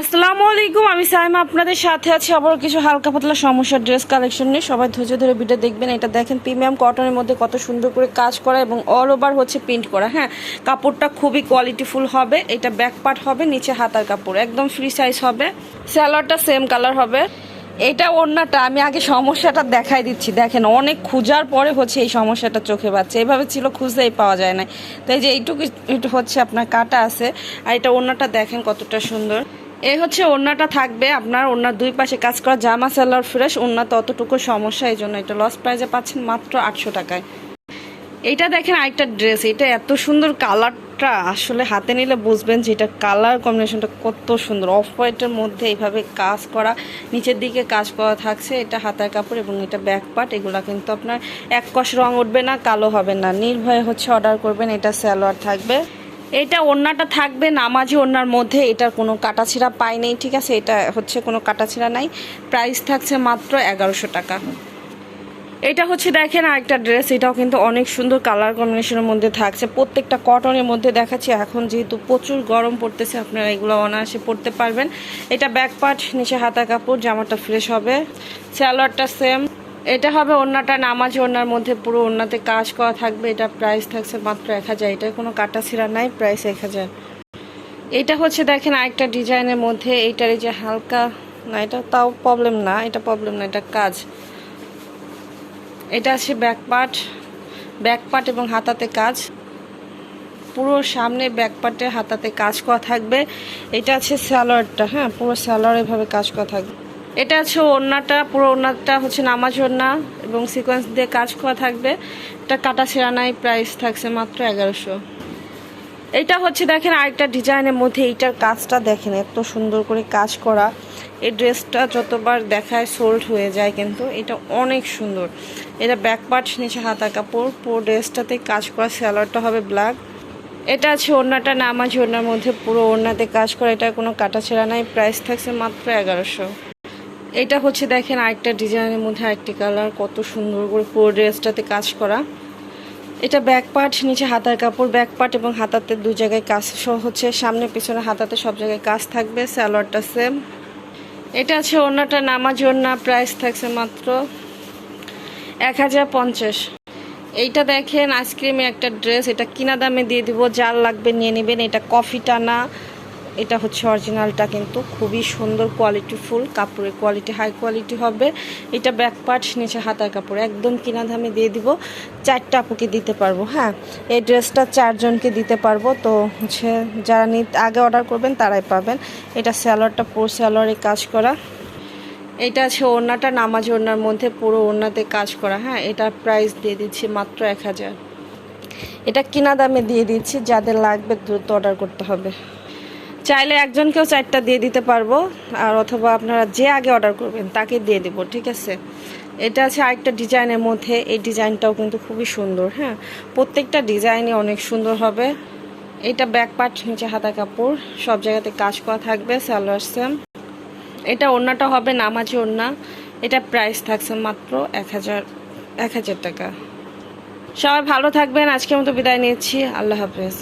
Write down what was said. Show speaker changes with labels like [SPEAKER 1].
[SPEAKER 1] আসসালামু আলাইকুম, আমি সাইমা আপনাদের সাথে আছি। আবার কিছু হালকা পাতলা সমস্যার ড্রেস কালেকশন নিয়ে। সবাই ধৈর্য ধরে ভিডিও দেখবেন। এটা দেখেন, প্রিমিয়াম কটনের মধ্যে কত সুন্দর করে কাজ করা এবং অল ওভার হচ্ছে প্রিন্ট করা হ্যাঁ? কাপড়টা খুবই কোয়ালিটিফুল হবে। এটা ব্যাক পার্ট হবে, নিচে হাতার কাপড়। একদম ফ্রি সাইজ হবে। স্যালোয়ারটা সেম কালার হবে। এটা ওড়নাটা, আমি আগে সমস্যাটা দেখাই দিচ্ছি। দেখেন, অনেক খুঁজার পরে হচ্ছে এই সমস্যাটা চোখে পাচ্ছে এভাবে ছিল, খুঁজতেই পাওয়া যায় না তো এই যে এইটুকু হচ্ছে আপনার কাটা আছে। আর এটা ওড়নাটা দেখেন কতটা সুন্দর। এই হচ্ছে ওড়নাটা থাকবে, আপনার ওড়নার দুই পাশে কাজ করা জামা সেলার ফ্রেশ ওড়নাতে অতটুকু সমস্যা, এই জন্য এটা লস প্রাইজে পাচ্ছেন মাত্র আটশো টাকায়। এইটা দেখেন আরেকটা ড্রেস এটা এত সুন্দর কালারটা আসলে হাতে নিলে বুঝবেন যে এটা কালার কম্বিনেশনটা কত সুন্দর। অফ হোয়াইটের মধ্যে এইভাবে কাজ করা, নিচের দিকে কাজ করা থাকছে, এটা হাতার কাপড় এবং এটা ব্যাক পার্ট এগুলো কিন্তু আপনার এক কষ রং উঠবে না, কালো হবে না। নির্ভয়ে হচ্ছে অর্ডার করবেন, এটা স্যালোয়ার থাকবে। এটা ওড়নাটা থাকবে নামাজি ওড়নার মধ্যে, এটার কোনো কাটাছিড়া পাই নেই, ঠিক আছে? এটা হচ্ছে কোনো কাটাছিড়া নাই। প্রাইস থাকছে মাত্র এগারোশো টাকা। এটা হচ্ছে দেখেন আরেকটা ড্রেস এটাও কিন্তু অনেক সুন্দর কালার কম্বিনেশনের মধ্যে থাকছে। প্রত্যেকটা কটনের মধ্যে দেখাচ্ছি, এখন যেহেতু প্রচুর গরম পড়তেছে, আপনারা এগুলো অনায়াসে পড়তে পারবেন। এটা ব্যাক পার্ট নিচে হাতা কাপড়, জামাটা ফ্রেশ হবে। স্যালোয়ারটা সেম এটা হবে ওড়নাটা, নামাজি ওড়নার মধ্যে পুরো ওড়নাতে কাজ করা থাকবে, এটা প্রাইস থাকছে মাত্র এক হাজার। এটা কোনো কাটা ছিঁড়া নাই প্রাইস এক হাজার। এটা হচ্ছে দেখেন আরেকটা ডিজাইনের মধ্যে, এইটার এই যে হালকা, না, এটা তাও প্রবলেম না, এটা প্রবলেম না, এটা কাজ। এটা আছে ব্যাক পার্ট ব্যাক পার্ট এবং হাতাতে কাজ। পুরো সামনে ব্যাক পার্টে হাতাতে কাজ করা থাকবে। এটা আছে স্যালোয়ারটা হ্যাঁ পুরো স্যালোয়ার এভাবে কাজ করা থাকবে। এটা আছে ওড়নাটা, পুরো ওড়নাটা হচ্ছে নামাজ ওড়না এবং সিকোয়েন্স দিয়ে কাজ করা থাকবে। এটা কাটা ছেঁড়া নাই প্রাইস থাকছে মাত্র এগারোশো। এটা হচ্ছে দেখেন আরেকটা ডিজাইনের মধ্যে এইটার কাজটা দেখেন, এত সুন্দর করে কাজ করা। এই ড্রেসটা যতবার দেখায় সোল্ড হয়ে যায় কিন্তু এটা অনেক সুন্দর। এটা ব্যাক পার্ট নিচে হাতা কাপড়, পুরো ড্রেসটাতে কাজ করা স্যালোয়ারটা হবে ব্ল্যাক এটা আছে ওড়নাটা, নামাজ ওড়নার মধ্যে পুরো ওড়নাতে কাজ করা। এটা কোনো কাটা ছেঁড়া নাই প্রাইস থাকছে মাত্র এগারোশো। এটা হচ্ছে দেখেন আরেকটা ডিজাইনের মধ্যে আরেকটি কালার, কত সুন্দর করে পুরো ড্রেসটাতে কাজ করা। এটা ব্যাক পার্ট নিচে হাতার কাপড় ব্যাক পার্ট এবং হাতাতে দু জায়গায় কাজ হচ্ছে, সামনে পিছনে হাতাতে সব জায়গায় কাজ থাকবে স্যালোয়ারটা সেম এটা আছে ওড়নাটা নামাজ ওড়না প্রাইস থাকছে মাত্র এক হাজার পঞ্চাশ। এইটা দেখেন আইসক্রিমে একটা ড্রেস, এটা কিনা দামে দিয়ে দিব, যার লাগবে নিয়ে নেবেন, এটা কফি টানা এটা হচ্ছে অরিজিনালটা কিন্তু খুবই সুন্দর কোয়ালিটি ফুল, কাপড়ের কোয়ালিটি হাই কোয়ালিটি হবে। এটা ব্যাক পার্ট নিচে হাতার কাপড়, একদম কিনা দামে দিয়ে দিব। চারটা আপুকে দিতে পারব হ্যাঁ? এই ড্রেসটা চারজনকে দিতে পারব। তো হচ্ছে যারা নিত, আগে অর্ডার করবেন, তারাই পাবেন। এটা স্যালোয়ারটা পুরো স্যালোয়ারে কাজ করা। এটা আছে ওড়নাটা, নামাজ ওড়নার মধ্যে পুরো ওড়নাতে কাজ করা হ্যাঁ? এটার প্রাইস দিয়ে দিচ্ছি মাত্র এক হাজার। এটা কিনা দামে দিয়ে দিচ্ছি, যাদের লাগবে দ্রুত অর্ডার করতে হবে। চাইলে একজনকেও চারটা দিয়ে দিতে পারব, আর অথবা আপনারা যে আগে অর্ডার করবেন তাকে দিয়ে দেবো, ঠিক আছে? এটা আছে আরেকটা ডিজাইনের মধ্যে, এই ডিজাইনটাও কিন্তু খুবই সুন্দর হ্যাঁ? প্রত্যেকটা ডিজাইনই অনেক সুন্দর হবে। এটা ব্যাক পার্ট নিচে হাতা কাপড়, সব জায়গাতে কাজ করা থাকবে, সালোয়ার সেম। এটা ওড়নাটা হবে নামাজি ওড়না, এটা প্রাইস থাকছে মাত্র এক হাজার এক হাজার টাকা। সবাই ভালো থাকবেন, আজকের মতো বিদায় নিচ্ছি, আল্লাহ হাফেজ।